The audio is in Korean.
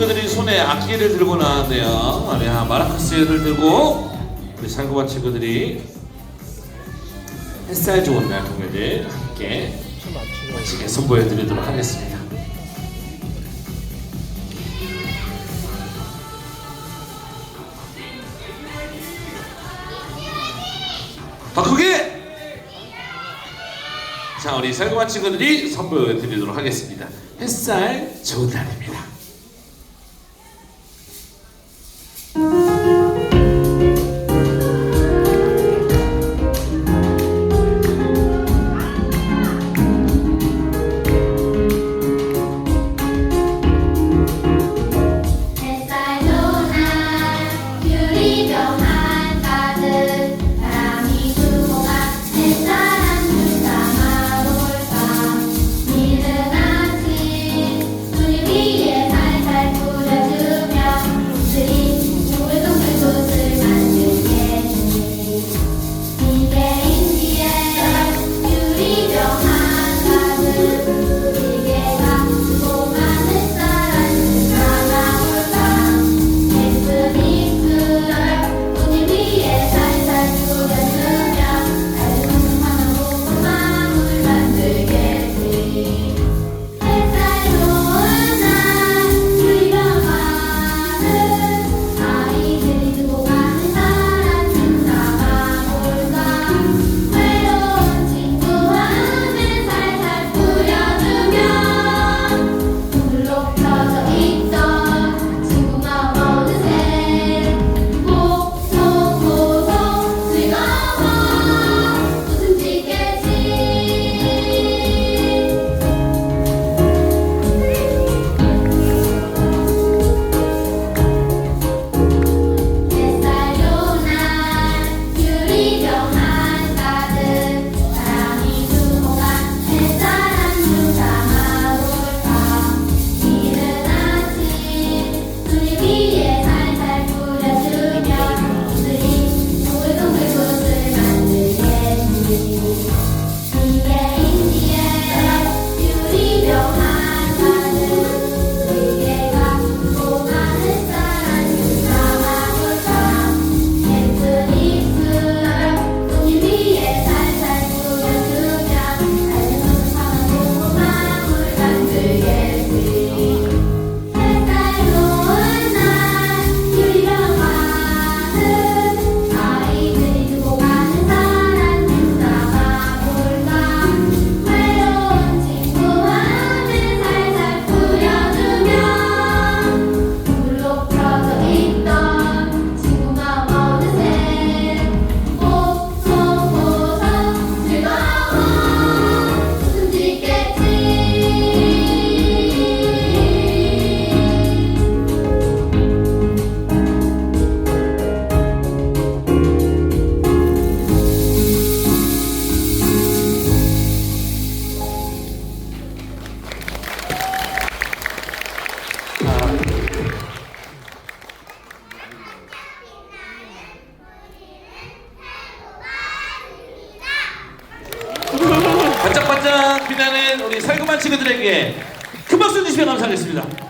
친구들이 손에 악기를 들고 나왔네요. 네, 마라카스를 들고 우리 상고바 친구들이 햇살 좋은 날 동네들 함께 멋지게 선보여드리도록 하겠습니다. 바꾸기! 자 우리 설거마 친구들이 선보여드리도록 하겠습니다. 햇살 좋은 날입니다. 비난, 비난은 우리 살구만 친구들에게 큰 박수 주시면 감사하겠습니다.